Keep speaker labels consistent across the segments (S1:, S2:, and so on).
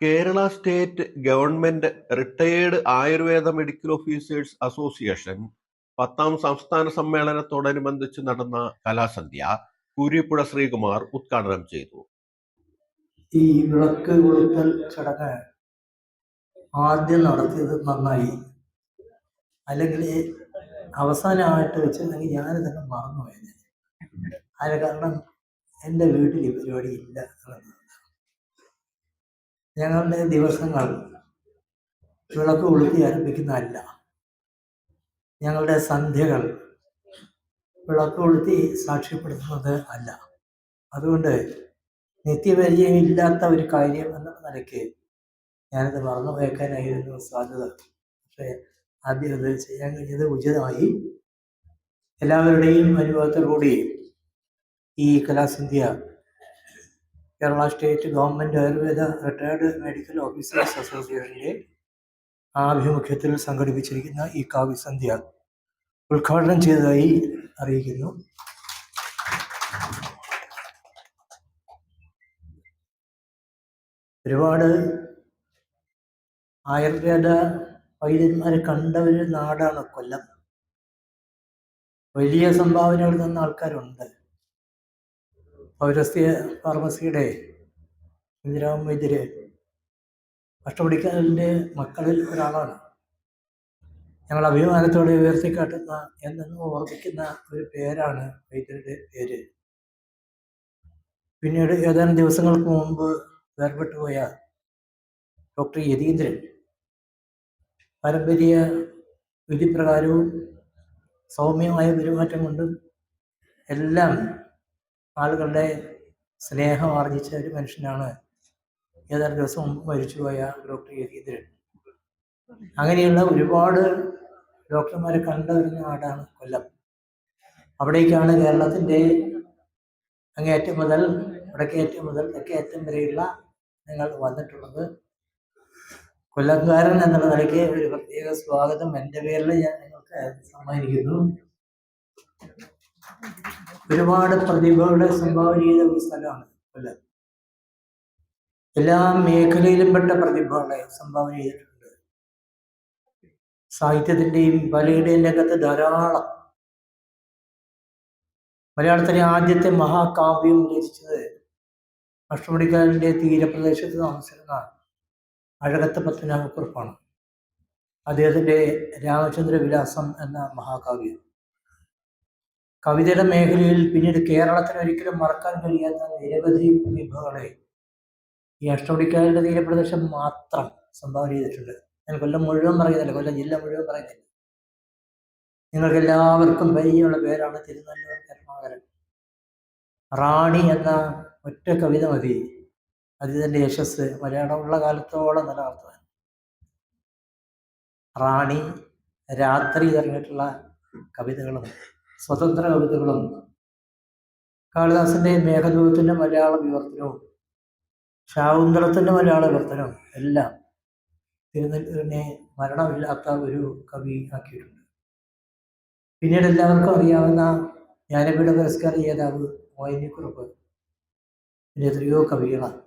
S1: Kerala state government retired Ayurveda medical officers association പത്താം സംസ്ഥാന സമ്മേളനത്തോടനുബന്ധിച്ച് നടന്ന കലാസന്ധ്യ കൂരിപ്പുഴ ശ്രീകുമാർ ഉദ്ഘാടനം ചെയ്തു.
S2: ഈ വിളക്ക് കൊളുത്തൽ ചടങ്ങ് ആദ്യം നടത്തിയത് നന്നായി. അല്ലെങ്കിൽ അവസാനമായിട്ട് വെച്ചിരുന്നെങ്കിൽ ഞാൻ തന്നെ മറന്നുപോയത് അതിന് കാരണം എന്റെ വീട്ടിൽ ഈ പരിപാടി ഇല്ല എന്നുള്ളതാണ് ഞങ്ങളുടെ ദിവസങ്ങൾ വിളക്ക് കൊളുത്തി ആരംഭിക്കുന്നതല്ല ഞങ്ങളുടെ സന്ധ്യകൾ വിളക്ക് കൊളുത്തി സാക്ഷ്യപ്പെടുത്തുന്നത് അല്ല. അതുകൊണ്ട് നിത്യപരിചയമില്ലാത്ത ഒരു കാര്യം എന്ന നിലയ്ക്ക് ഞാനത് മറന്നു വയ്ക്കാനായിരുന്നു സാധ്യത. പക്ഷേ ആദ്യം അത് ചെയ്യാൻ കഴിഞ്ഞത് ഉചിതമായി എല്ലാവരുടെയും അനുഭവത്തോടുകൂടി ഈ കലാസന്ധ്യ Kerala state government Ayurveda retired medical officers അസോസിയേഷന്റെ ആഭിമുഖ്യത്തിൽ സംഘടിപ്പിച്ചിരിക്കുന്ന ഈ കാവ്യസന്ധ്യ ഉദ്ഘാടനം ചെയ്തതായി അറിയിക്കുന്നു. ഒരുപാട് ആയുർവേദ വൈദ്യന്മാരെ കണ്ട ഒരു നാടാണ് കൊല്ലം. വലിയ സംഭാവനകൾ തന്ന ആൾക്കാരുണ്ട്. പൗരസ്ത്യ ഫാർമസിയുടെ ഇന്ദിരാ വൈദ്യര് അഷ്ടപടിക്കാരന്റെ മക്കളിൽ ഒരാളാണ്. ഞങ്ങൾ അഭിമാനത്തോടെ ഉയർത്തിക്കാട്ടുന്ന എന്നെന്നും ഓർമ്മിക്കുന്ന ഒരു പേരാണ് വൈദ്യരുടെ പേര്. പിന്നീട് ഏതാനും ദിവസങ്ങൾക്ക് മുമ്പ് വേർപെട്ടു പോയ ഡോക്ടർ യതീന്ദ്രൻ പാരമ്പര്യ വിധിപ്രകാരവും സൗമ്യമായ പെരുമാറ്റം കൊണ്ടും എല്ലാം ആളുകളുടെ സ്നേഹം ആർജിച്ച ഒരു മനുഷ്യനാണ്. ഏതാനും ദിവസം മുമ്പ് മരിച്ചുപോയ ഡോക്ടർ യതീന്ദ്രൻ അങ്ങനെയുള്ള ഒരുപാട് ഡോക്ടർമാരെ കണ്ട ഒരു നാടാണ് കൊല്ലം. അവിടേക്കാണ് കേരളത്തിന്റെ അങ്ങേയറ്റം മുതൽ വടക്കേയറ്റം മുതൽ തെക്കേയറ്റം വരെയുള്ള നിങ്ങൾ വന്നിട്ടുള്ളത്. കൊല്ലംകാരൻ എന്നുള്ള നിലയ്ക്ക് ഒരു പ്രത്യേക സ്വാഗതം എന്റെ പേരിൽ ഞാൻ നിങ്ങൾക്ക് സമ്മാനിക്കുന്നു. ഒരുപാട് പ്രതിഭകളുടെ സംഭാവന ചെയ്ത ഒരു സ്ഥലമാണ് കൊല്ലം. എല്ലാ മേഖലയിലും പെട്ട പ്രതിഭകളെ സംഭാവന ചെയ്തിട്ടുണ്ട്. സാഹിത്യത്തിന്റെയും കലയുടെയും രംഗത്ത് ധാരാളം. മലയാളത്തിലെ ആദ്യത്തെ മഹാകാവ്യം രചിച്ചത് അഷ്ടമുടിക്കാരന്റെ തീരപ്രദേശത്ത് താമസിക്കുന്ന അഴകത്ത് പത്മനാഭക്കുറിപ്പാണ്. അദ്ദേഹത്തിന്റെ രാമചന്ദ്ര വിലാസം എന്ന മഹാകാവ്യം. കവിതയുടെ മേഖലയിൽ പിന്നീട് കേരളത്തിന് ഒരിക്കലും മറക്കാൻ കഴിയാത്ത നിരവധി വിഭവങ്ങളെ ഈ അഷ്ടപടിക്കാരുടെ തീരപ്രദേശം മാത്രം സംഭാവന ചെയ്തിട്ടുണ്ട്. ഞാൻ കൊല്ലം മുഴുവൻ പറയുന്നില്ല. കൊല്ലം ജില്ല മുഴുവൻ പറയുന്നില്ല. നിങ്ങൾക്ക് എല്ലാവർക്കും പരിചയമുള്ള പേരാണ് തിരുനല്ലൂർ കരുണാകരൻ റാണി എന്ന ഒറ്റ കവിത മതി. അതിന്റെ യശസ് മലയാളമുള്ള കാലത്തോളം നിലനിർത്തുവാൻ. റാണി രാത്രി തുടങ്ങിയിട്ടുള്ള കവിതകളും സ്വതന്ത്ര കവിതകളും കാളിദാസന്റെ മേഘദൂതത്തിന്റെ മലയാള വിവർത്തനവും ശാകുന്തളത്തിന്റെ മലയാള വിവർത്തനവും എല്ലാം തിരുനെ മരണമില്ലാത്ത ഒരു കവി ആക്കിയിട്ടുണ്ട്. പിന്നീട് എല്ലാവർക്കും അറിയാവുന്ന ജ്ഞാനപീഠ പുരസ്കാര ജേതാവ് മോയിനിക്കുറുപ്പ് പിന്നെ എത്രയോ കവികളാണ്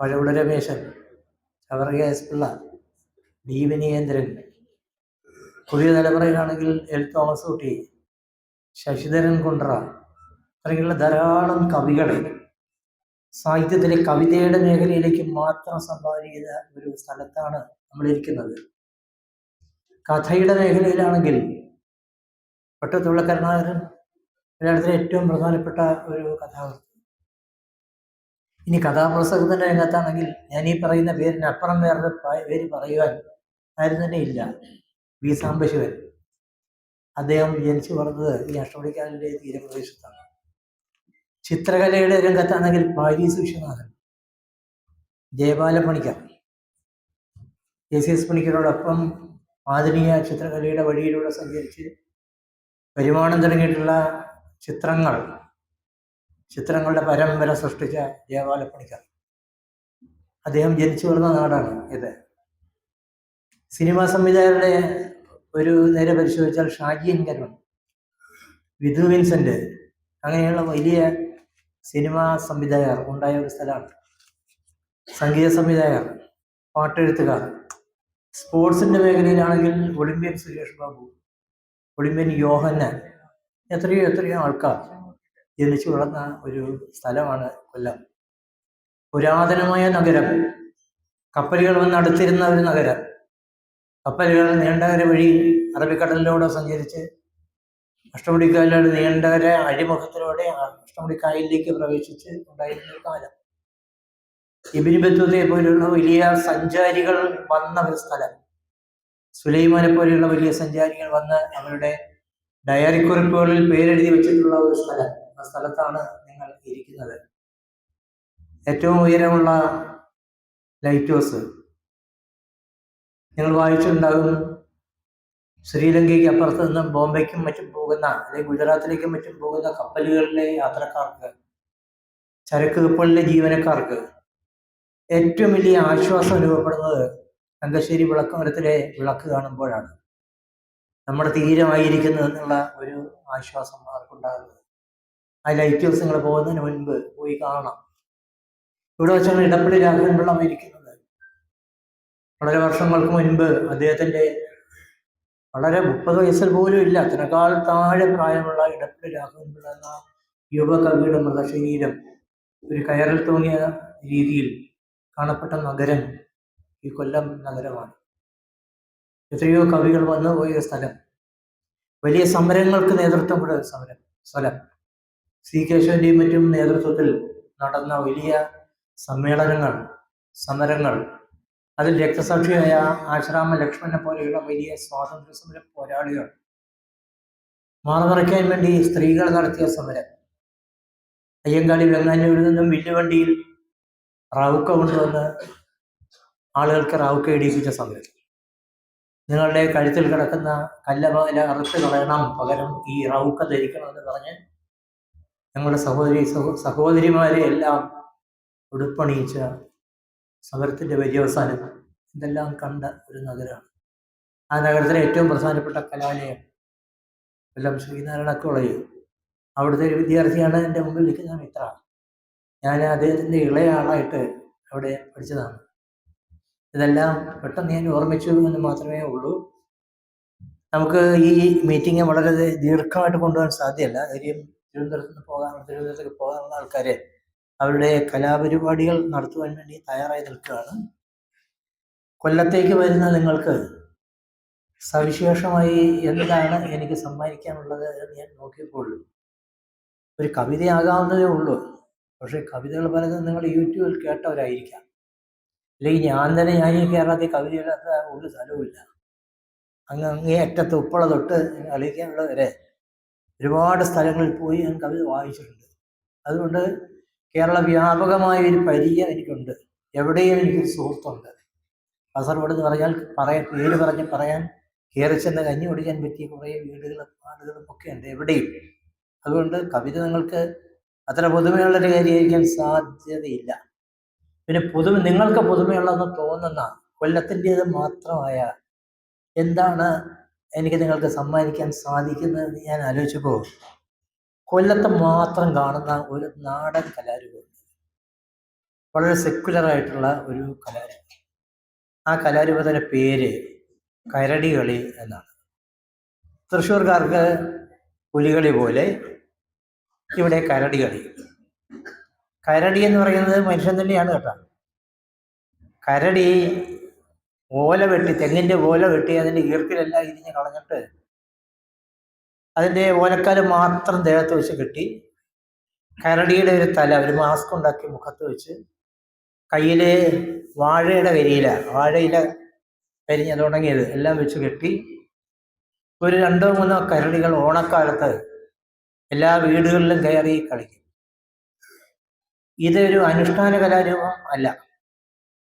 S2: പഴവിട രമേശൻ ചവറക എസ് പിള്ള ഡി വിനയേന്ദ്രൻ പുതിയ തലമുറയിലാണെങ്കിൽ എൽ തോമസ് കുട്ടി ശശിധരൻ കുണ്ട്ര. തുടങ്ങിയുള്ള ധാരാളം കവികളെ സാഹിത്യത്തിലെ കവിതയുടെ മേഖലയിലേക്ക് മാത്രം സംഭാവന ചെയ്ത ഒരു സ്ഥലത്താണ് നമ്മളിരിക്കുന്നത്. കഥയുടെ മേഖലയിലാണെങ്കിൽ പട്ടത്തുള്ള കരുണാകരൻ മലയാളത്തിലെ ഏറ്റവും പ്രധാനപ്പെട്ട ഒരു കഥാകൃത്ത്. ഇനി കഥാപ്രസംഗത്തിന്റെ രംഗത്താണെങ്കിൽ ഞാൻ ഈ പറയുന്ന പേരിന് അപ്പുറം വേറൊരു പേര് പറയുവാൻ ആരും തന്നെ ഇല്ല. വി സാംബശിവൻ. അദ്ദേഹം ജനിച്ചു വളർന്നത് ഈ അഷ്ടപടിക്കാരന്റെ തീരപ്രദേശത്താണ്. ചിത്രകലയുടെ രംഗത്താണെങ്കിൽ Paris Viswanathan. Jayapala Panicker. A C S പണിക്കരോടൊപ്പം ആധുനിക ചിത്രകലയുടെ വഴിയിലൂടെ സഞ്ചരിച്ച് വരുമാനം തുടങ്ങിയിട്ടുള്ള ചിത്രങ്ങൾ ചിത്രങ്ങളുടെ പരമ്പര സൃഷ്ടിച്ച ജയപാല പണിക്കർ. അദ്ദേഹം ജനിച്ചു വളർന്ന നാടാണ് ഇത്. സിനിമാ സംവിധായകരുടെ ഒരു നേരെ പരിശോധിച്ചാൽ ഷാജി എൻകരൺ വിധു വിൻസെന്റ്. അങ്ങനെയുള്ള വലിയ സിനിമാ സംവിധായകർ ഉണ്ടായ ഒരു സ്ഥലമാണ്. സംഗീത സംവിധായകർ പാട്ടെഴുത്തുകാർ. സ്പോർട്സിന്റെ മേഖലയിലാണെങ്കിൽ ഒളിമ്പ്യൻ സുരേഷ് ബാബു ഒളിമ്പ്യൻ യോഹന്നാൻ എത്രയോ എത്രയോ ആൾക്കാർ ജനിച്ചു വളർന്ന ഒരു സ്ഥലമാണ് കൊല്ലം. പുരാതനമായ നഗരം. കപ്പലുകൾ വന്ന് അടുത്തിരുന്ന ഒരു നഗരം. കപ്പലുകൾ നീണ്ടകര വഴി അറബിക്കടലിലൂടെ സഞ്ചരിച്ച് അഷ്ടമുടിക്കായലിലൂടെ നീണ്ടകര അഴിമുഖത്തിലൂടെ അഷ്ടമുടിക്കായലിലേക്ക് പ്രവേശിച്ച് ഉണ്ടായിരുന്ന ഒരു കാലം. ഇബിനി പോലെയുള്ള വലിയ സഞ്ചാരികൾ വന്ന ഒരു സ്ഥലം. സുലൈമാനെ പോലെയുള്ള വലിയ സഞ്ചാരികൾ വന്ന് അവരുടെ ഡയറി കുറിപ്പുകളിൽ പേരെഴുതി വെച്ചിട്ടുള്ള ഒരു സ്ഥലം. ആ സ്ഥലത്താണ് നിങ്ങൾ ഇരിക്കുന്നത്. ഏറ്റവും ഉയരമുള്ള ലൈറ്റ് ഹൗസ്. നിങ്ങൾ വായിച്ചിട്ടുണ്ടാകും. ശ്രീലങ്കയ്ക്ക് അപ്പുറത്ത് നിന്നും ബോംബെക്കും മറ്റും പോകുന്ന അല്ലെങ്കിൽ ഗുജറാത്തിലേക്കും മറ്റും പോകുന്ന കപ്പലുകളിലെ യാത്രക്കാർക്ക് ചരക്ക് കപ്പലിലെ ജീവനക്കാർക്ക് ഏറ്റവും വലിയ ആശ്വാസം അനുഭവപ്പെടുന്നത് തങ്കശ്ശേരി വിളക്കുമരത്തിലെ വിളക്ക് കാണുമ്പോഴാണ്. നമ്മുടെ തീരമായിരിക്കുന്നു എന്നുള്ള ഒരു ആശ്വാസം അവർക്കുണ്ടാകുന്നത് ആ ലൈറ്റ് ഹൗസ് നിങ്ങൾ പോകുന്നതിന് മുൻപ് പോയി കാണണം. ഇവിടെ വെച്ചാണ് ഇടപ്പള്ളി രാഘവൻ ഇരിക്കുന്നത്. വളരെ വർഷങ്ങൾക്ക് മുൻപ് അദ്ദേഹത്തിന്റെ വളരെ മുപ്പത് വയസ്സിൽ പോലും ഇല്ല. അതിനേക്കാൾ താഴെ പ്രായമുള്ള ഇടപ്പള്ളി രാഘവൻപിള്ള എന്ന യുവകവിയുടെ മൃതശരീരം ഒരു കയറിൽ തൂങ്ങിയ രീതിയിൽ കാണപ്പെട്ട നഗരം ഈ കൊല്ലം നഗരമാണ്. എത്രയോ കവികൾ വന്നു പോയ സ്ഥലം. വലിയ സമരങ്ങൾക്ക് നേതൃത്വം കൂടെ സമരം സ്ഥലം സി കേശവന്റെയും മറ്റും നേതൃത്വത്തിൽ നടന്ന വലിയ സമ്മേളനങ്ങൾ സമരങ്ങൾ അതിൽ രക്തസാക്ഷിയായ ആശ്രാമ ലക്ഷ്മണനെ പോലെയുള്ള വലിയ സ്വാതന്ത്ര്യ സമര പോരാളികൾ. മാറുമറയ്ക്കാൻ വേണ്ടി സ്ത്രീകൾ നടത്തിയ സമരം. അയ്യങ്കാളി വെങ്ങാനൂരിൽ നിന്നും വില്ലുവണ്ടിയിൽ റാവുക്ക കൊണ്ടുവന്ന് ആളുകൾക്ക് റാവുക്ക ഇടിയിപ്പിച്ച സമരം. നിങ്ങളുടെ കഴുത്തിൽ കിടക്കുന്ന കല്ലമല അറുത്ത് കളയണം. പകരം ഈ റാവുക്ക ധരിക്കണമെന്ന് പറഞ്ഞ് ഞങ്ങളുടെ സഹോദരി സഹോ- സഹോദരിമാരെ എല്ലാം ഉടുപ്പണിയിച്ച സമരത്തിന്റെ പര്യവസാനം ഇതെല്ലാം കണ്ട ഒരു നഗരമാണ്. ആ നഗരത്തിലെ ഏറ്റവും പ്രധാനപ്പെട്ട കലാലയം എല്ലാം ശ്രീനാരായണ കോളേജ്. അവിടുത്തെ ഒരു വിദ്യാർത്ഥിയാണ് എന്റെ മുമ്പിൽ നിൽക്കുന്ന മിത്ര. ഞാൻ അദ്ദേഹത്തിന്റെ ഇളയ ആളായിട്ട് അവിടെ പഠിച്ചതാണ്. ഇതെല്ലാം പെട്ടെന്ന് ഞാൻ ഓർമ്മിച്ചു എന്ന് മാത്രമേ ഉള്ളൂ. നമുക്ക് ഈ മീറ്റിംഗ് വളരെ ദീർഘമായിട്ട് കൊണ്ടുപോകാൻ സാധ്യമല്ല. കാര്യം തിരുവനന്തപുരത്ത് നിന്ന് പോകാനുള്ള തിരുവനന്തപുരത്തേക്ക് പോകാനുള്ള ആൾക്കാർ അവരുടെ കലാപരിപാടികൾ നടത്തുവാൻ വേണ്ടി തയ്യാറായി നിൽക്കുകയാണ്. കൊല്ലത്തേക്ക് വരുന്ന നിങ്ങൾക്ക് സവിശേഷമായി എന്താണ് എനിക്ക് സമ്മാനിക്കാനുള്ളത് എന്ന് ഞാൻ നോക്കിയപ്പോഴും ഒരു കവിതയാകാവുന്നതേ ഉള്ളൂ. പക്ഷേ കവിതകൾ പലതും നിങ്ങൾ യൂട്യൂബിൽ കേട്ടവരായിരിക്കാം. അല്ലെങ്കിൽ ഞാൻ തന്നെ ഞാൻ ഈ കേരളത്തിൽ കവിതയില്ലാത്ത ഒരു സ്ഥലവുമില്ല. അങ്ങ് അങ്ങേ അറ്റത്ത് ഉപ്പള തൊട്ട് കളിക്കാനുള്ളവരെ ഒരുപാട് സ്ഥലങ്ങളിൽ പോയി ഞാൻ കവിത വായിച്ചിട്ടുണ്ട്. അതുകൊണ്ട് കേരള വ്യാപകമായ ഒരു പരിചയം എനിക്കുണ്ട്. എവിടെയും എനിക്കൊരു സുഹൃത്തുണ്ട്. കാസർഗോഡ് എന്ന് പറഞ്ഞാൽ പറയാൻ പേര് പറഞ്ഞ് പറയാൻ കയറി ചെന്ന് കഞ്ഞി കുടിക്കാൻ പറ്റിയ കുറേ വീടുകളും ആളുകളും ഒക്കെ ഉണ്ട് എവിടെയും. അതുകൊണ്ട് കവിത നിങ്ങൾക്ക് അത്ര പുതുമയുള്ളൊരു കാര്യമായിരിക്കാൻ സാധ്യതയില്ല. പിന്നെ പുതുമ നിങ്ങൾക്ക് പുതുമയുള്ളതെന്ന് തോന്നുന്ന കൊല്ലത്തിന്റേത് മാത്രമായ എന്താണ് എനിക്ക് നിങ്ങൾക്ക് സമ്മാനിക്കാൻ സാധിക്കുന്നതെന്ന് ഞാൻ ആലോചിച്ചപ്പോൾ കൊല്ലത്ത് മാത്രം കാണുന്ന ഒരു നാടൻ കലാരൂപമുണ്ട് വളരെ സെക്യുലർ ആയിട്ടുള്ള ഒരു കലാരൂപം. ആ കലാരൂപത്തിന്റെ പേര് കരടി കളി എന്നാണ്. തൃശ്ശൂർക്കാർക്ക് പുലികളി പോലെ ഇവിടെ കരടി കളി. കരടി എന്ന് പറയുന്നത് മനുഷ്യൻ തന്നെയാണ് കേട്ടോ. കരടി ഓല വെട്ടി തെങ്ങിന്റെ ഓല വെട്ടി അതിന്റെ ഈർക്കിലെല്ലാം ഇരിഞ്ഞ് കളഞ്ഞിട്ട് അതിന്റെ ഓലക്കാൽ മാത്രം ദേഹത്ത് വെച്ച് കെട്ടി കരടിയുടെ ഒരു തല ഒരു മാസ്ക് ഉണ്ടാക്കി മുഖത്ത് വെച്ച് കയ്യിൽ വാഴയുടെ കരിയില വാഴയില കരിഞ്ഞ് തുടങ്ങിയത് എല്ലാം വെച്ച് കെട്ടി ഒരു രണ്ടോ മൂന്നോ കരടികൾ ഓണക്കാലത്ത് എല്ലാ വീടുകളിലും കയറി കളിക്കും. ഇതൊരു അനുഷ്ഠാന കലാരൂപം അല്ല.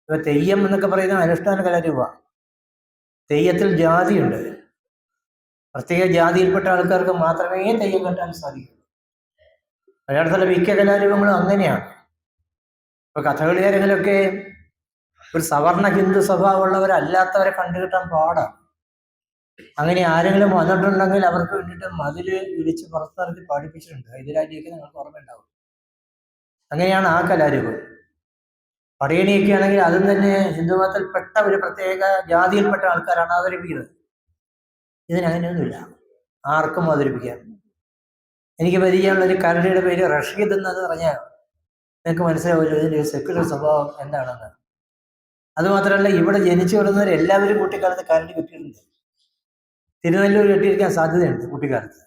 S2: ഇപ്പൊ തെയ്യം എന്നൊക്കെ പറയുന്ന അനുഷ്ഠാന കലാരൂപമാണ്. തെയ്യത്തിൽ ജാതിയുണ്ട്. പ്രത്യേക ജാതിയിൽപ്പെട്ട ആൾക്കാർക്ക് മാത്രമേ തെയ്യം കെട്ടാൻ സാധിക്കൂ. മലയാളത്തിലെ മിക്ക കലാരൂപങ്ങളും അങ്ങനെയാണ്. ഇപ്പൊ കഥകളികാരങ്ങളൊക്കെ ഒരു സവർണ ഹിന്ദു സ്വഭാവമുള്ളവരല്ലാത്തവരെ കണ്ടുകിട്ടാൻ പാടാണ് അങ്ങനെ ആരെങ്കിലും വന്നിട്ടുണ്ടെങ്കിൽ അവർക്ക് വേണ്ടിയിട്ട് മതിൽ വിളിച്ച് പുറത്തിറക്കി പാടിപ്പിച്ചിട്ടുണ്ട്. ഹൈദരാലിയൊക്കെ നിങ്ങൾക്ക് ഓർമ്മയുണ്ടാവും അങ്ങനെയാണ് ആ കലാരൂപം. പടയണിയൊക്കെ ആണെങ്കിൽ അതും തന്നെ ഹിന്ദുമതത്തിൽപ്പെട്ട ഒരു പ്രത്യേക ജാതിയിൽപ്പെട്ട ആൾക്കാരാണ് അവതരിപ്പിക്കുന്നത് ഇതിനങ്ങനെയൊന്നുമില്ല. ആർക്കും അവതരിപ്പിക്കാം. എനിക്ക് പരിചയമുള്ള ഒരു കരടിയുടെ പേര് റഷീദ് എന്നത് പറഞ്ഞാൽ നിങ്ങൾക്ക് മനസ്സിലാവില്ല ഇതിന്റെ ഒരു സെക്യുലർ സ്വഭാവം എന്താണെന്ന്. അതുമാത്രമല്ല ഇവിടെ ജനിച്ചു വളർന്നവർ എല്ലാവരും കുട്ടിക്കാലത്ത് കരടി കെട്ടിയിട്ടുണ്ട്. തിരുനെല്ലൂർ കെട്ടിയിരിക്കാൻ സാധ്യതയുണ്ട് കുട്ടിക്കാലത്ത്.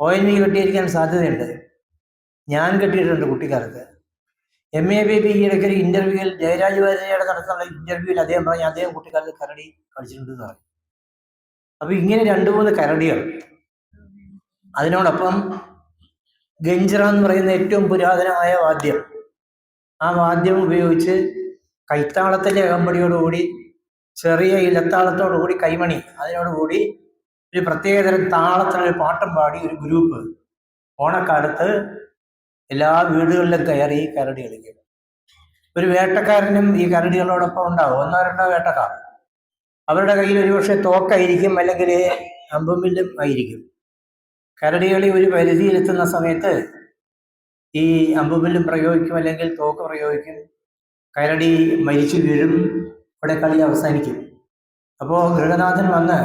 S2: ഒ എൻ വി കെട്ടിയിരിക്കാൻ സാധ്യതയുണ്ട്. ഞാൻ കെട്ടിയിട്ടുണ്ട് കുട്ടിക്കാലത്ത്. എം എ ബി ബി ഈയിടയ്ക്ക് ഒരു ഇന്റർവ്യൂവിൽ ജയരാജ് വാര്യയുടെ നടത്തുന്ന ഇന്റർവ്യൂവിൽ അദ്ദേഹം പറഞ്ഞു അദ്ദേഹം കുട്ടിക്കാലത്ത് കരടി കളിച്ചിട്ടുണ്ട് എന്ന് പറഞ്ഞു. അപ്പൊ ഇങ്ങനെ രണ്ടു മൂന്ന് കരടികൾ. അതിനോടൊപ്പം ഗഞ്ചിറ എന്ന് പറയുന്ന ഏറ്റവും പുരാതനമായ വാദ്യം. ആ വാദ്യം ഉപയോഗിച്ച് കൈത്താളത്തിന്റെ അകമ്പടിയോടുകൂടി ചെറിയ ഇലത്താളത്തോടുകൂടി കൈമണി അതിനോടുകൂടി ഒരു പ്രത്യേകതരം താളത്തിനൊരു പാട്ടം പാടി ഒരു ഗ്രൂപ്പ്. ഓണക്കാലത്ത് എല്ലാ വീടുകളിലും കയറി കരടി കളിക്കും. ഒരു വേട്ടക്കാരനും ഈ കരടികളോടൊപ്പം ഉണ്ടാവും. ഒന്നോ രണ്ടോ വേട്ടക്കാർ. അവരുടെ കയ്യിൽ ഒരുപക്ഷെ തോക്കായിരിക്കും അല്ലെങ്കിൽ അമ്പും വില്ലും ആയിരിക്കും. കരടികളി ഒരു പരിധിയിലെത്തുന്ന സമയത്ത് ഈ അമ്പുവില്ലും പ്രയോഗിക്കും അല്ലെങ്കിൽ തോക്ക് പ്രയോഗിക്കും. കരടി മരിച്ചു വീഴും. ഇവിടെ കളി അവസാനിക്കും. അപ്പോൾ ഗൃഹനാഥൻ വന്ന്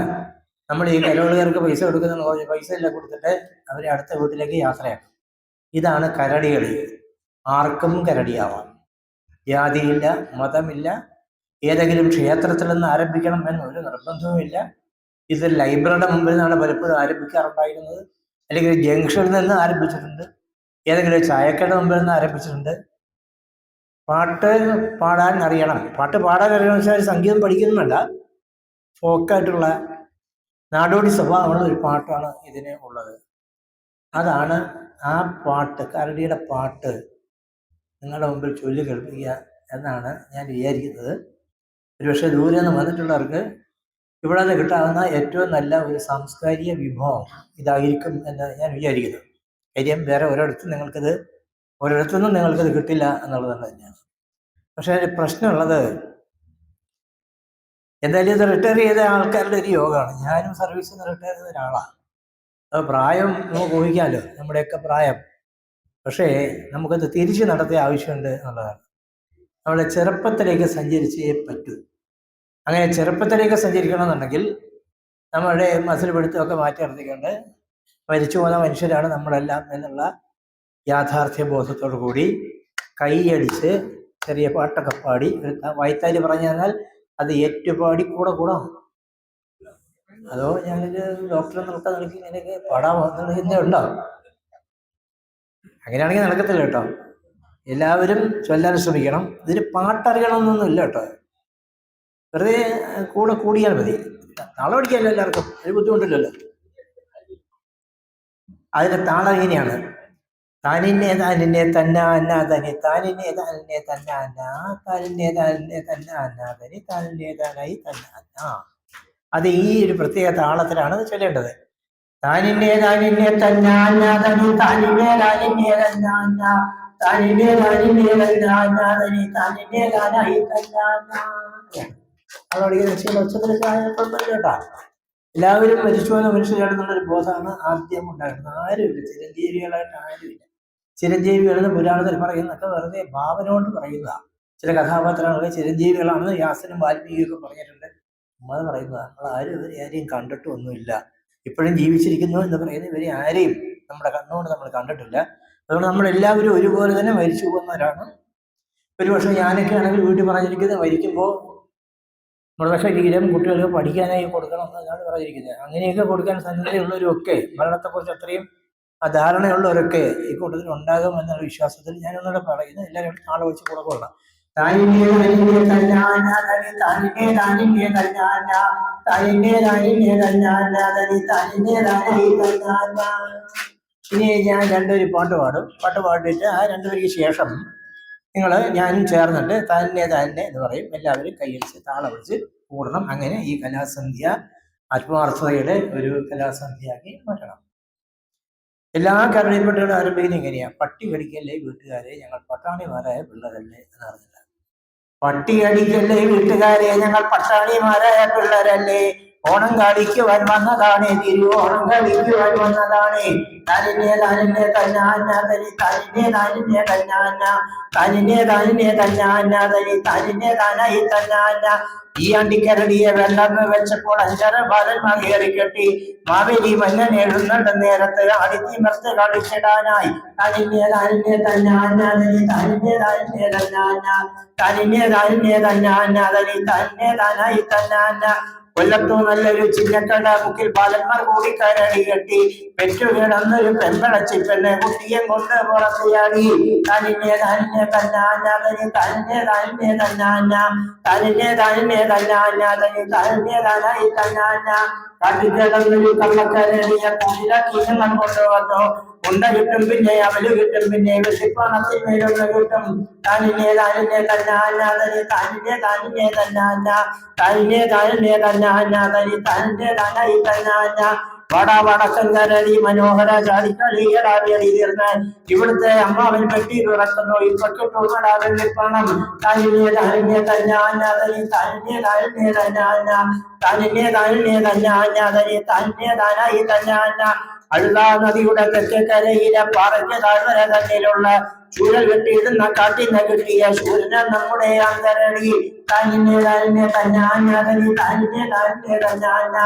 S2: നമ്മൾ ഈ കരോളുകാർക്ക് പൈസ കൊടുക്കുന്ന പൈസ എല്ലാം കൊടുത്തിട്ട് അവരെ അടുത്ത വീട്ടിലേക്ക് യാത്രയാക്കും. ഇതാണ് കരടികളി. ആർക്കും കരടിയാവാം. ജാതിയില്ല മതമില്ല ഏതെങ്കിലും ക്ഷേത്രത്തിൽ നിന്ന് ആരംഭിക്കണം എന്നൊരു നിർബന്ധവുമില്ല. ഇത് ലൈബ്രറിയുടെ മുമ്പിൽ നിന്നാണ് പലപ്പോഴും ആരംഭിക്കാറുണ്ടായിരുന്നത്. അല്ലെങ്കിൽ ജംഗ്ഷനിൽ നിന്ന് ആരംഭിച്ചിട്ടുണ്ട്. ഏതെങ്കിലും ചായക്കടയുടെ മുമ്പിൽ നിന്ന് ആരംഭിച്ചിട്ടുണ്ട്. പാട്ട് പാടാൻ അറിയണം. പാട്ട് പാടാൻ അറിയണമെന്ന് വെച്ചാൽ സംഗീതം പഠിക്കുന്നുണ്ട് ഫോക്കായിട്ടുള്ള നാടോടി സ്വഭാവമുള്ള ഒരു പാട്ടാണ് ഇതിന് ഉള്ളത്. അതാണ് ആ പാട്ട് കരടിയുടെ പാട്ട് നിങ്ങളുടെ മുമ്പിൽ ചൊല്ലി കേൾപ്പിക്കുക എന്നാണ് ഞാൻ വിചാരിക്കുന്നത്. ഒരുപക്ഷെ ദൂരെ നിന്ന് വന്നിട്ടുള്ളവർക്ക് ഇവിടെ നിന്ന് കിട്ടാവുന്ന ഏറ്റവും നല്ല ഒരു സാംസ്കാരിക വിഭവം ഇതായിരിക്കും എന്ന് ഞാൻ വിചാരിക്കുന്നു. കാര്യം വേറെ ഒരിടത്തും നിങ്ങൾക്കിത് ഒരിടത്തുനിന്നും നിങ്ങൾക്കിത് കിട്ടില്ല എന്നുള്ളത് തന്നെയാണ് പക്ഷേ അതിന്റെ പ്രശ്നമുള്ളത് എന്തായാലും ഇത് റിട്ടയർ ചെയ്ത ആൾക്കാരുടെ ഒരു യോഗമാണ്. ഞാനും സർവീസിൽ നിന്ന് റിട്ടയർ ചെയ്ത ഒരാളാണ്. അപ്പോൾ പ്രായം നമുക്ക് ഊഹിക്കാമല്ലോ നമ്മുടെയൊക്കെ പ്രായം. പക്ഷേ നമുക്കത് തിരിച്ച് നടത്തിയ ആവശ്യമുണ്ട് എന്നുള്ളതാണ്. നമ്മുടെ ചെറുപ്പത്തിലേക്ക് സഞ്ചരിച്ചേ പറ്റൂ. അങ്ങനെ ചെറുപ്പത്തിലേക്ക് സഞ്ചരിക്കണമെന്നുണ്ടെങ്കിൽ നമ്മുടെ മസിൽ പിടുത്തമൊക്കെ മാറ്റി നിർത്തിക്കൊണ്ട് മരിച്ചു പോകുന്ന മനുഷ്യരാണ് നമ്മളെല്ലാം എന്നുള്ള യാഥാർത്ഥ്യ ബോധത്തോടു കൂടി കൈയടിച്ച് ചെറിയ പാട്ടൊക്കെ പാടി വായ്ത്താരി പറഞ്ഞു തന്നാൽ അത് ഏറ്റുപാടി കൂടെ കൂടാം. അതോ ഞാനൊരു ഡോക്ടറെ നിർത്താൻ നിനക്ക് ഇങ്ങനെയൊക്കെ പാടാമോ എന്നുള്ള ചിന്തയുണ്ടോ അങ്ങനെയാണെങ്കിൽ നടക്കത്തില്ല കേട്ടോ. എല്ലാവരും ചൊല്ലാൻ ശ്രമിക്കണം. ഇതിന് പാട്ടറിയണമെന്നൊന്നും ഇല്ല കേട്ടോ. വെറുതെ കൂടെ കൂടിയാൽ മതി. താളം എല്ലാവർക്കും. ഒരു ബുദ്ധിമുട്ടില്ലല്ലോ. അതിന്റെ താളം ഇങ്ങനെയാണ്. താനിന്നെ താനിന്നെ തന്ന അന്ന തനി താനിന്നെ താനിന്നെ തന്ന അന്ന താനിന്നെ താനിന്നെ തന്ന തനി താനിന്നെ താനായി തന്ന അത് ഈ ഒരു പ്രത്യേക താളത്തിലാണ് അത് ചൊല്ലേണ്ടത്. താനിന്നെ താനിന്നെ തന്ന അന്ന തനി താനിന്നെ താനിന്നെ തന്ന അന്ന തനി കുഴപ്പമില്ല കേട്ടാ എല്ലാവരും ബോധമാണ് ആദ്യം ഉണ്ടായിരുന്നത്. ആരുമില്ല ചിരഞ്ജീവികളായിട്ട് ആരുമില്ല. ചിരഞ്ജീവികളെന്ന് പുരാണത്തിൽ പറയുന്നൊക്കെ വെറുതെ ഭാവന കൊണ്ട് പറയുന്നതാ. ചില കഥാപാത്രങ്ങളൊക്കെ ചിരഞ്ജീവികളാണെന്ന് യാസനും വാൽമീകിയൊക്കെ പറഞ്ഞിട്ടുണ്ട്. നമ്മൾ പറയുന്നതാണ് നമ്മൾ ആരും ഇവരെ ആരെയും കണ്ടിട്ടൊന്നുമില്ല. ഇപ്പോഴും ജീവിച്ചിരിക്കുന്നു എന്ന് പറയുന്ന ഇവരെ ആരെയും നമ്മുടെ കണ്ണുകൊണ്ട് നമ്മൾ കണ്ടിട്ടില്ല. അതുകൊണ്ട് നമ്മളെല്ലാവരും ഒരുപോലെ തന്നെ മരിച്ചു പോകുന്നവരാണ്. ഒരു പക്ഷേ ഞാനൊക്കെ ആണെങ്കിൽ വീട്ടിൽ പറഞ്ഞിരിക്കുന്നത് മരിക്കുമ്പോൾ മൃതശരീരം കുട്ടികൾക്ക് പഠിക്കാനായി കൊടുക്കണം എന്നാണ് പറഞ്ഞിരിക്കുന്നത്. അങ്ങനെയൊക്കെ കൊടുക്കാൻ സാധ്യതയുള്ളവരൊക്കെ മരണത്തെക്കുറിച്ച് അത്രയും ധാരണയുള്ളവരൊക്കെ ഈ കൂട്ടത്തിൽ ഉണ്ടാകും എന്നുള്ള വിശ്വാസത്തിൽ ഞാനൊന്നുകൂടെ പറയുന്നത് പറയുന്നു. എല്ലാവരും നാളെ വെച്ച് കൊടുക്കണം താനിന്നെ താനിന്നെ തന്നാന തനി താനിന്നെ താനിന്നെ തന്നാന താനിന്നെ താനിന്നെ തന്നാന തനി താനിന്നെ താനായി തന്നാന ഇനി ഞാൻ രണ്ടുപേര് പാട്ട് പാടും. പാട്ട് പാടിയിട്ട് ആ രണ്ടുപേർക്ക് ശേഷം നിങ്ങൾ ഞാനും ചേർന്നിട്ട് തന്നെ തന്നെ എന്ന് പറയും. എല്ലാവരും കൈയടിച്ച് താളം പിടിച്ച് കൂടണം. അങ്ങനെ ഈ കലാസന്ധ്യ ആത്മാർത്ഥതയുടെ ഒരു കലാസന്ധ്യയാക്കി മാറ്റണം. എല്ലാ കരടിപ്പെട്ടുകളും ആരംഭിക്കുന്നത് എങ്ങനെയാ പട്ടി കടിക്കല്ലേ വീട്ടുകാരെ? ഞങ്ങൾ പട്ടാണിമാരായ പിള്ളേരല്ലേ എന്ന് പറഞ്ഞില്ല പട്ടി അടിക്കല്ലേ വീട്ടുകാരെ? ഞങ്ങൾ പട്ടാണിമാരായ പിള്ളേരല്ലേ? ഓണം കളിക്കുവാൻ വന്നതാണ് തിരുവോണം കളിക്കുവാൻ വന്നതാണ്. തനിനെ തനിനെ തന്നാന്ന തനി തനിനെ തനിനെ തന്നാന തനിനെ തനിനെ തന്നാന്ന തനി തനിനെ തനായി തന്നാന ഈ അണ്ടിക്കരടിയെ വെള്ളം വെച്ചപ്പോൾ അഞ്ചര ബാലന്മാർ കയറി കെട്ടി. മാവേലി മഞ്ഞൻ എഴുന്നണ്ട നേരത്ത് അടിത്തിമർത്ത് കളിച്ചിടാനായി തനിനെ തനിനെ തന്നാന്ന തനി തനിനെ തനിനെ തന്നാന തനിനെ തനിനെ തന്നാന്ന തനി തന്നെ തനായി തന്നാന കൊല്ലത്തു നല്ലൊരു ചിന്നക്കട മുക്കിൽ ബാലന്മാർ കൂടി കരടി കെട്ടി പെറ്റുകിടന്നൊരു പെമ്പളച്ചി പെണ്ണെ കുട്ടിയെ കൊണ്ട് പുറത്തിയാടി തനിനെ തന്നെ തന്നാന തനി തന്നെ തന്നെ തന്നാന തനിനെ തന്നെ തന്നാന തനി തന്നെ തനായി തന്നാന കാട്ടിക്കിടന്നൊരു കള്ളക്കരടിയെ ഞങ്ങൾ കൊണ്ടുവന്നു. ഉണ്ട കിട്ടും പിന്നെ അവൽ കിട്ടും പിന്നെ വെട്ടിപ്പണത്തിൽ മേലൊന്ന് കിട്ടും താനിനെ താനിനെ തന്നാന തനി താനിനെ താനിനെ തന്നാന താനിനെ താനിനെ തന്നാന തനി താനിനെ തനായി തന്നാന വട മനോഹര ചാടിക്കളിയടാവിയടി തീർന്ന് ഇവിടുത്തെ അമ്മാവൻ പെട്ടി തുറക്കുന്നു ഇപ്പൊ പണം തന്നെ താനിനെ താനിനെ തന്നെ തനി താനിനെ താനിനെ തന്നാന താനിനെ താനിനെ തന്നാന തനി താനിനെ താനായി തന്നാന അഴുതാ നദിയുടെ തെക്കരയിലെ പാറയ്ക്ക് താഴ്വര തന്നിലുള്ള കെട്ടിയിടുന്ന വെട്ടിയിടുന്ന കാട്ടിന്ന് കിട്ടിയ സൂര്യന നമ്മുടെ അന്തരടി തന്നെ തന്നെ തന്നാന തനി തന്നെ തന്നെ തന്നാന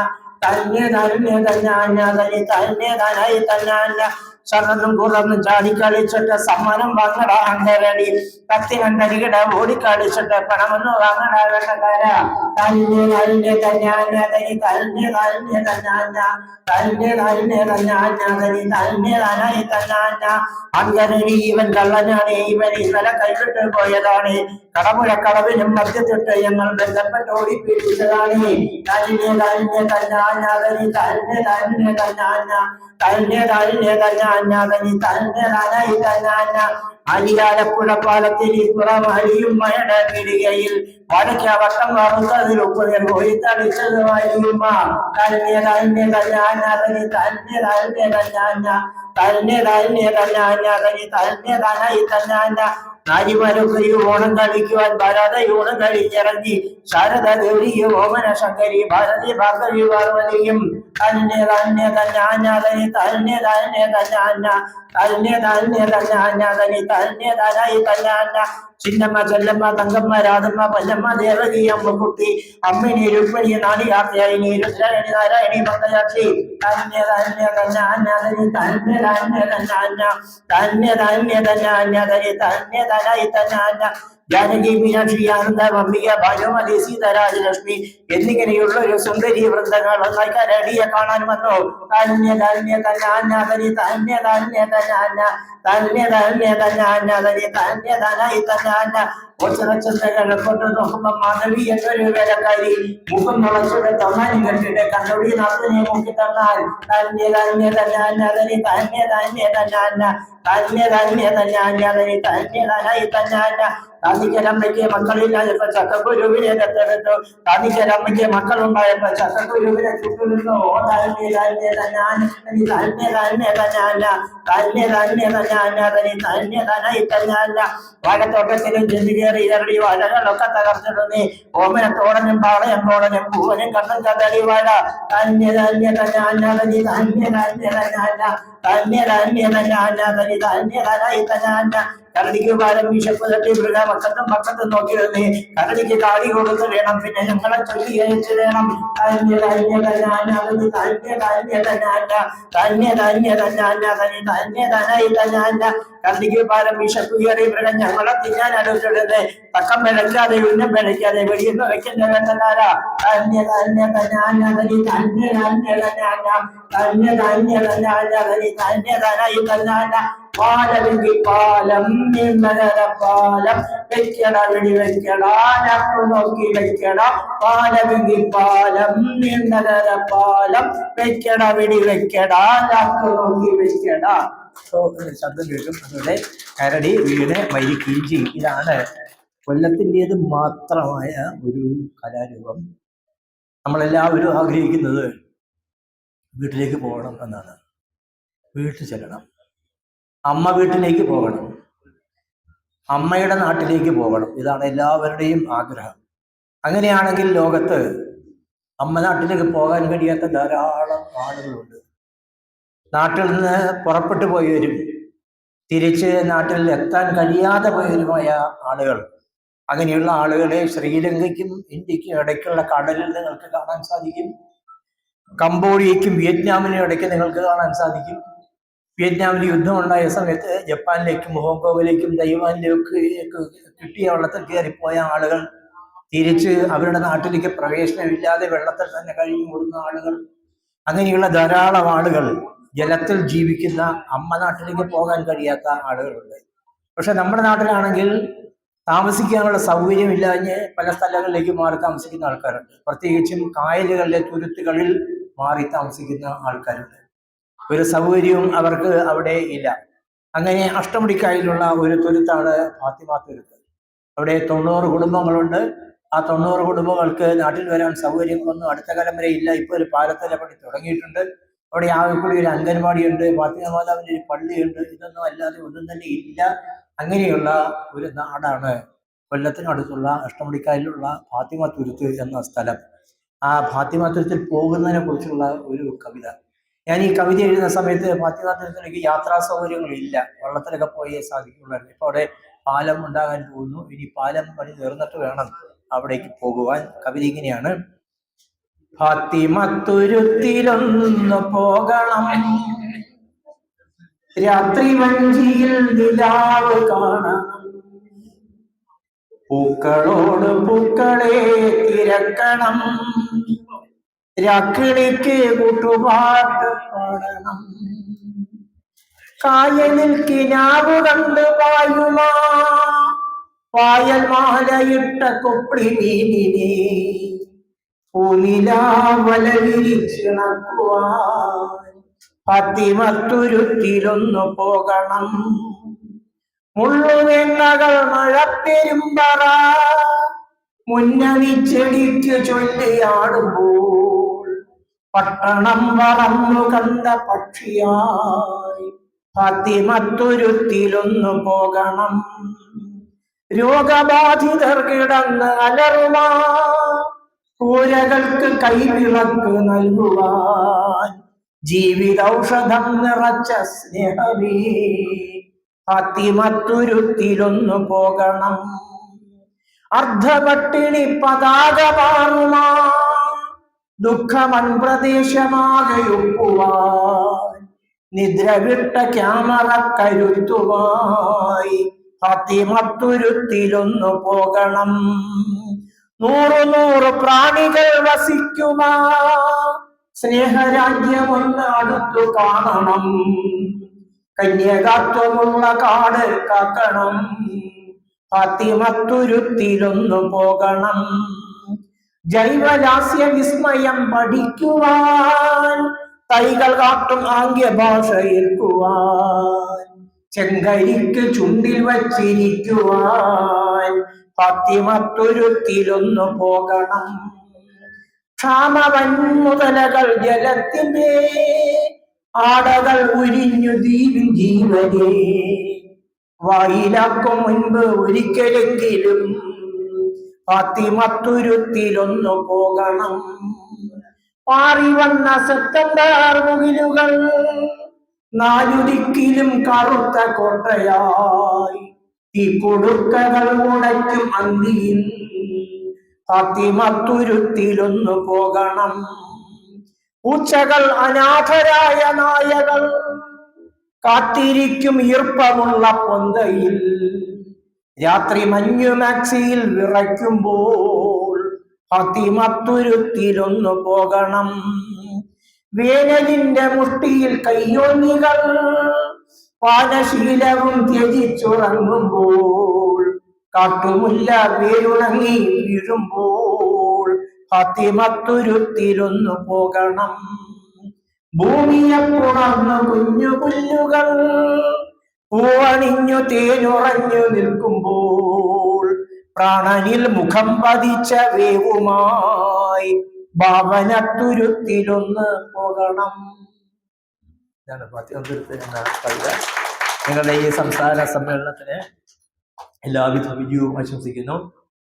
S2: തന്നെ തന്നെ തന്നാന തനി തന്നെ തനായി തന്നാന സർവതും കുറർന്ന് ചാടിക്കളിച്ചിട്ട് സമ്മാനം വാങ്ങടാ അന്തരടി കത്തിനന്തരികിട ഓടിക്കളിച്ചിട്ട് പണമെന്ന് വാങ്ങടാ വേണ്ടക്കാര. തന്നെ തന്നെ തന്നാന തനി തന്നെ തന്നെ തന്നാന തന്നെ തന്നെ തന്നാന തനി തന്നെ ഇവൻ കള്ളനാണ് ഇവൻ ഇന്നലെ കൈവിട്ട് പോയതാണ്. കടമുഴ കടവിനും മധ്യത്തിട്ട് ഞങ്ങൾ ബന്ധപ്പെട്ട് ഓടിപ്പിടിച്ചതാണ് തന്നെ തന്നെ തന്നെ തന്നെ തനി തന്നെ തന്നെ തന്നെ തന്നെ തന്നാന തനി തന്നെ തനായി തന്നാന അലിയാലപ്പുഴ പാലത്തിൽ ഇപ്പുറം അലിയും മഴയുടെ പീടികയിൽ വടക്ക വട്ടം വാറുന്നതിൽ ഉപ്പുനീർ പോയി തളിച്ചതുമായിരിക്കുമ്പ തന്നെ തന്നെ തന്നാന തനി തന്നെ തന്നെ തന്നാന തന്നെ തന്നെ തന്നാന തനി തന്നെ തനായി തന്നാന നാരിമാരൊക്കെ ഓണം കളിക്കുവാൻ ഭാരത ഓണം കളിച്ചിറങ്ങി ശാരദ ദേവിയും ഓമന ശങ്കരി ഭാരതി ഭാർഗവി പാർവതിയും തന്നെ തന്നെ തന്നെ തനി തന്നെ തന്നെ തന്നാന തന്നെ തന്നെ തന്നാന തനി തന്നെ തനായി തന്നാന ചിന്നമ്മ ചെല്ലമ്മ തങ്കമ്മ രാധമ്മ പല്ലമ്മ ദേവകി അമ്മക്കുട്ടി അമ്മിനി രുക്മിണി നാടിയാർത്തയായിനി രുദ്രായണി നാരായണി മംഗലാക്ഷി തന്നെ തന്നെ തന്നാന തനി തന്നെ തന്നെ തന്നാന തന്നെ തന്നെ തന്നാന തനി തന്നെ തന്നാന ജാനകി മീനാക്ഷി ആനന്ദ അംബിക ഭാനുമതി സീതാരാജലക്ഷ്മി എന്നിങ്ങനെയുള്ള ഒരു സുന്ദരി വൃന്ദങ്ങൾ ഒന്നായി കരടിയെ കാണാൻ വന്നു തന്നെ തന്നെ തന്നാന തനി തന്നെ തന്നെ തന്നാന തന്നെ തന്നെ തന്നാന തനി തന്നെ തനായി തന്നാന ഒച്ചറച്ചന്തകൾ കൊണ്ട് നോക്കുമ്പോ മാധവി എന്നൊരു വേലക്കാരി മുഖം മുളച്ചിട്ട് തന്നാനി കണ്ടിട്ട് കണ്ണൊടി നാത്തിനെ നോക്കി തന്നാൽ തന്നെ തന്നെ തന്നാന തനി തന്നെ തന്നെ തന്നാന തന്നെ തന്നെ തന്നാന തനി തന്നെ തനായി തന്നാന താനിക്കരമ്മയ്ക്ക് മക്കളില്ലാതിപ്പോ ചക്കക്കുരുവിനെ ദത്തെടുത്തു. താനിക്കരമ്മയ്ക്ക് മക്കളുണ്ടായപ്പോ ചക്കക്കുരുവിനെ ചുട്ടുനിന്നു. ഓ തന്നെ തന്നെ തന്നാൻ തനി തന്നെ തന്നെ തന്നാന തന്നെ തന്നെ തന്നാന തനി തന്നെ തനായി തന്നാന. വാഴത്തോട്ടത്തിലും ചെന്ന് കയറി ഇരടി വാഴകളൊക്കെ തകർത്തിടുന്നേ. ഓമനത്തോടനും പാളയം തോടനും പൂവനും കണ്ണും കതളി വാഴ. തന്നെ തന്നെ തന്നാന തനി തന്നെ തന്നെ തന്നാന തന്നെ തന്നെ തന്നാന തനി തന്നെ തനായി കരടിക്ക് ഭാരം വിശപ്പ് തട്ടി മൃഗ പക്കത്തും പക്കത്തും നോക്കി തന്നെ കരടിക്ക് കാടി കൊടുത്ത് വേണം. പിന്നെ ഞങ്ങളെ ചൊല്ലി അയച്ചു വേണം തന്നെ തന്നെ തന്നാന തനി തന്നെ തന്നെ തന്നാന തന്നെ തന്നെ തന്നാന തനി തന്നെ തനായി കരടിക്ക് ഭാരം വിശപ്പ് കയറി മൃഗം ഞങ്ങളെ തിന്നാൻ അടുത്തിടുന്നത്. പക്കം വിളക്കാതെ ഉന്നം വിളയ്ക്കാതെ വെടിയെന്ന് വെക്കുന്ന വേണ്ടനാര തന്നെ തന്നെ തന്നാന തനി തന്നെ തന്നെ തന്നാന തന്നെ തന്നെ തന്നാന തനി തന്നെ തനായി തന്നാന പാലമെങ്കിൽ പാലം നിന്നര പാലം വെക്കണ വെടി വെക്കണ നക്കു നോക്കി വെക്കണ പാലമെങ്കിൽ പാലം നിന്നര പാലം വെക്കണ വെടി വെക്കണ ഞാൻ നോക്കി വെക്കണ. ശബ്ദം കേൾക്കും. അതുപോലെ കരടി വീട് വൈരി കീഞ്ചി ഇതാണ് കൊല്ലത്തിന്റെത് മാത്രമായ ഒരു കലാരൂപം. നമ്മളെല്ലാവരും ആഗ്രഹിക്കുന്നത് വീട്ടിലേക്ക് പോകണം എന്നാണ്. വീട്ടിൽ ചെല്ലണം. അമ്മ വീട്ടിലേക്ക് പോകണം. അമ്മയുടെ നാട്ടിലേക്ക് പോകണം. ഇതാണ് എല്ലാവരുടെയും ആഗ്രഹം. അങ്ങനെയാണെങ്കിൽ ലോകത്ത് അമ്മ നാട്ടിലേക്ക് പോകാൻ കഴിയാത്ത ധാരാളം ആളുകളുണ്ട്. നാട്ടിൽ നിന്ന് പുറപ്പെട്ടു പോയവരും തിരിച്ച് നാട്ടിൽ എത്താൻ കഴിയാതെ പോയവരുമായ ആളുകൾ അങ്ങനെയുള്ള ആളുകളെ ശ്രീലങ്കയ്ക്കും ഇന്ത്യക്കും ഇടയ്ക്കുള്ള കടലിൽ നിങ്ങൾക്ക് കാണാൻ സാധിക്കും. കംബോഡിയയ്ക്കും വിയറ്റ്നാമിനും ഇടയ്ക്ക് നിങ്ങൾക്ക് കാണാൻ സാധിക്കും. വിയറ്റ്നാമിൽ യുദ്ധം ഉണ്ടായ സമയത്ത് ജപ്പാനിലേക്കും ഹോങ്കോങ്ങിലേക്കും തൈവാനിലേക്കും കിട്ടിയ വെള്ളത്തിൽ കയറിപ്പോയ ആളുകൾ തിരിച്ച് അവരുടെ നാട്ടിലേക്ക് പ്രവേശനമില്ലാതെ വെള്ളത്തിൽ തന്നെ കഴിഞ്ഞു കൂടുന്ന ആളുകൾ. അങ്ങനെയുള്ള ധാരാളം ആളുകൾ ജലത്തിൽ ജീവിക്കുന്ന അമ്മ നാട്ടിലേക്ക് പോകാൻ കഴിയാത്ത ആളുകളുണ്ട്. പക്ഷെ നമ്മുടെ നാട്ടിലാണെങ്കിൽ താമസിക്കാനുള്ള സൗകര്യമില്ലാഞ്ഞ് പല സ്ഥലങ്ങളിലേക്ക് മാറി താമസിക്കുന്ന ആൾക്കാരുണ്ട്. പ്രത്യേകിച്ചും കായലുകളിലെ തുരുത്തുകളിൽ മാറി താമസിക്കുന്ന ആൾക്കാരുണ്ട്. ഒരു സൗകര്യവും അവർക്ക് അവിടെ ഇല്ല. അങ്ങനെ അഷ്ടമുടിക്കായിലുള്ള ഒരു തുരുത്താണ് ഫാത്തിമ തുരുത്ത്. അവിടെ തൊണ്ണൂറ് കുടുംബങ്ങളുണ്ട്. ആ തൊണ്ണൂറ് കുടുംബങ്ങൾക്ക് നാട്ടിൽ വരാൻ സൗകര്യങ്ങളൊന്നും അടുത്ത കാലം വരെ ഇല്ല. ഇപ്പോൾ ഒരു പാലത്തല പണി തുടങ്ങിയിട്ടുണ്ട്. അവിടെ ആകെക്കൂടി കൂടി ഒരു അംഗൻവാടിയുണ്ട്. ഫാത്തിമ മാതാവിന്റെ ഒരു പള്ളിയുണ്ട്. ഇതൊന്നും അല്ലാതെ ഒന്നും തന്നെ ഇല്ല. അങ്ങനെയുള്ള ഒരു നാടാണ് കൊല്ലത്തിനടുത്തുള്ള അഷ്ടമുടിക്കായലിലുള്ള ഫാത്തിമ തുരുത്ത് എന്ന സ്ഥലം. ആ ഫാത്തിമ തുരുത്തിൽ പോകുന്നതിനെ കുറിച്ചുള്ള ഒരു കവിത. ഞാൻ ഈ കവിത എഴുതുന്ന സമയത്ത് ഫാത്തിമ തുരുത്തിലേക്ക് യാത്രാ സൗകര്യങ്ങളില്ല. വെള്ളത്തിലൊക്കെ പോയേ സാധിക്കുള്ളായിരുന്നു ഇപ്പോൾ അവിടെ പാലം ഉണ്ടാകാൻ പോകുന്നു. ഇനി പാലം പണി തീർന്നിട്ട് വേണം അവിടേക്ക് പോകുവാൻ. കവിത ഇങ്ങനെയാണ്. ഫാത്തിമത്തുരുത്തിലൊന്നു പോകണം. രാത്രി വഞ്ചിയിൽ നിലാവ് കാണണം. പൂക്കളോട് പൂക്കളെ തിരക്കണം. രാക്കിളിക്ക് കൂട്ടുപാട്ട് പാടണം. കായലിൽ കിനാവ് കണ്ട് പായുമാ. പായൽ മാലയിട്ട കൊപ്പി മീനിനെ. പൂനിലാവല വിരിച്ചിണക്കുവാൻ പത്തിമത്തുരുത്തിലൊന്നു പോകണം. മുള്ളുവെണ്ണകൾ മഴ പെരുമ്പറ മുന്നണി ചെടിക്ക് ചൊല്ലിയാടുമ്പോൾ പട്ടണം പറന്നു കണ്ട പക്ഷിയായി. പത്തിമത്തുരുത്തിലൊന്നു പോകണം. രോഗബാധിതർ കിടന്ന് അലറുക കൂരകൾക്ക് കൈവിളക്ക് നൽകുവാൻ. ജീവിതൗഷധം നിറച്ച സ്നേഹവേ അത്തിമത്തുരുത്തിലൊന്നു പോകണം. അർദ്ധപട്ടിണി പതാക പാറുമാ ദുഃഖമൺ പ്രദേശമാകയൊപ്പുവാൻ നിദ്ര വിട്ട ക്യാമറ കരുത്തുവായി ഫത്തിമത്തുരുത്തിലൊന്നു പോകണം. നൂറു നൂറ് പ്രാണികൾ വസിക്കുമാ സ്നേഹരാജ്യമൊന്ന് അടുത്തു കാണണം. കന്യകാത്വമുള്ള കാട് കാക്കണം ഫാത്തിമത്തുരുത്തിലൊന്നു പോകണം. ജൈവലാസ്യ വിസ്മയം പഠിക്കുവാൻ തൈകൾ കാട്ടും ആംഗ്യ ഭാഷ ഏൽക്കുവാൻ ചെങ്കരിക്ക് ചുണ്ടിൽ വച്ചിരിക്കുവാൻ പത്തിമത്തൊരുത്തിലൊന്നു പോകണം. ക്ഷാമവൻ മുതലകൾ ജലത്തിന്റെ ആടകൾ ഉരിഞ്ഞു ദീപിൻ ജീവനെ. വായിലാക്കും മുൻപ് ഒരിക്കലെങ്കിലും ഫാത്തിമത്തുരുത്തിലൊന്നു പോകണം. പാറി വന്ന സെപ്റ്റംബർ മുകിലുകൾ നാലുദിക്കിലും കറുത്ത കോട്ടയായി. ഈ കൊടുക്കകൾ ഉടയ്ക്കും അന്തിയിൽ ഫാത്തിമത്തുരുത്തിലൊന്നു പോകണം. പൂച്ചകൾ അനാഥരായ നായകൾ കാത്തിരിക്കും ഈർപ്പമുള്ള പൊന്തയിൽ. രാത്രി മഞ്ഞു മാക്സിയിൽ വിറയ്ക്കുമ്പോൾ ഫാത്തിമത്തുരുത്തിലൊന്നു പോകണം. വേനലിന്റെ മുട്ടിയിൽ കയ്യോന്നികൾ പാനശീലവും ത്യജിച്ചുറങ്ങുമ്പോൾ കാട്ടുമുല്ല വേരുണങ്ങി വീഴുമ്പോൾ ഫാത്തിമത്തുരുത്തിലൊന്നു പോകണം. ഭൂമിയെ പുണർന്നു കുഞ്ഞു പുല്ലുകൾ പൂവണിഞ്ഞു തേനുറഞ്ഞു നിൽക്കുമ്പോൾ പ്രാണനിൽ മുഖം പതിച്ച വേവുമായി ഭാവനത്തുരുത്തിലൊന്ന് പോകണം. ഇതാണ് എന്ന നിങ്ങളുടെ ഈ സംസാര സമ്മേളനത്തിന് എല്ലാവിധ വിജയവും ആശംസിക്കുന്നു.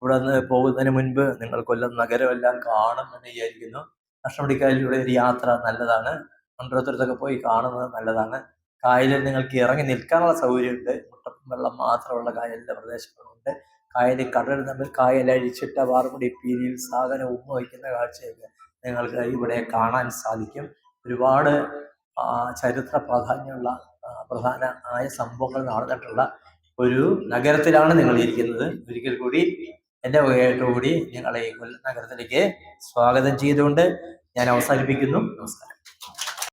S2: ഇവിടെ നിന്ന് പോകുന്നതിന് മുൻപ് നിങ്ങൾ കൊല്ലം നഗരമെല്ലാം കാണുമെന്ന് വിചാരിക്കുന്നു. അഷ്ടമുടിക്കായലിലൂടെ ഒരു യാത്ര നല്ലതാണ്. മണ്ഡലത്തിലൊക്കെ പോയി കാണുന്നത് നല്ലതാണ്. കായലിൽ നിങ്ങൾക്ക് ഇറങ്ങി നിൽക്കാനുള്ള സൗകര്യമുണ്ട്. മുട്ടപ്പം വെള്ളം മാത്രമുള്ള കായലിന്റെ പ്രദേശങ്ങളുണ്ട്. കായലിൽ കടൽ തമ്മിൽ കായലഴിച്ചിട്ട വാർമുടി പീരിയിൽ സാധനം ഉമ്മ വയ്ക്കുന്ന കാഴ്ചയൊക്കെ നിങ്ങൾക്ക് ഇവിടെ കാണാൻ സാധിക്കും. ഒരുപാട് ചരിത്ര പ്രാധാന്യമുള്ള പ്രധാന ആയ സംഭവങ്ങൾ നടന്നിട്ടുള്ള ഒരു നഗരത്തിലാണ് നിങ്ങൾ ഇരിക്കുന്നത്. ഒരിക്കൽ കൂടി എന്റെ വകയായിട്ട് കൂടി നിങ്ങളെ ഈ കൊല്ലം നഗരത്തിലേക്ക് സ്വാഗതം ചെയ്തുകൊണ്ട് ഞാൻ അവസാനിപ്പിക്കുന്നു. നമസ്കാരം.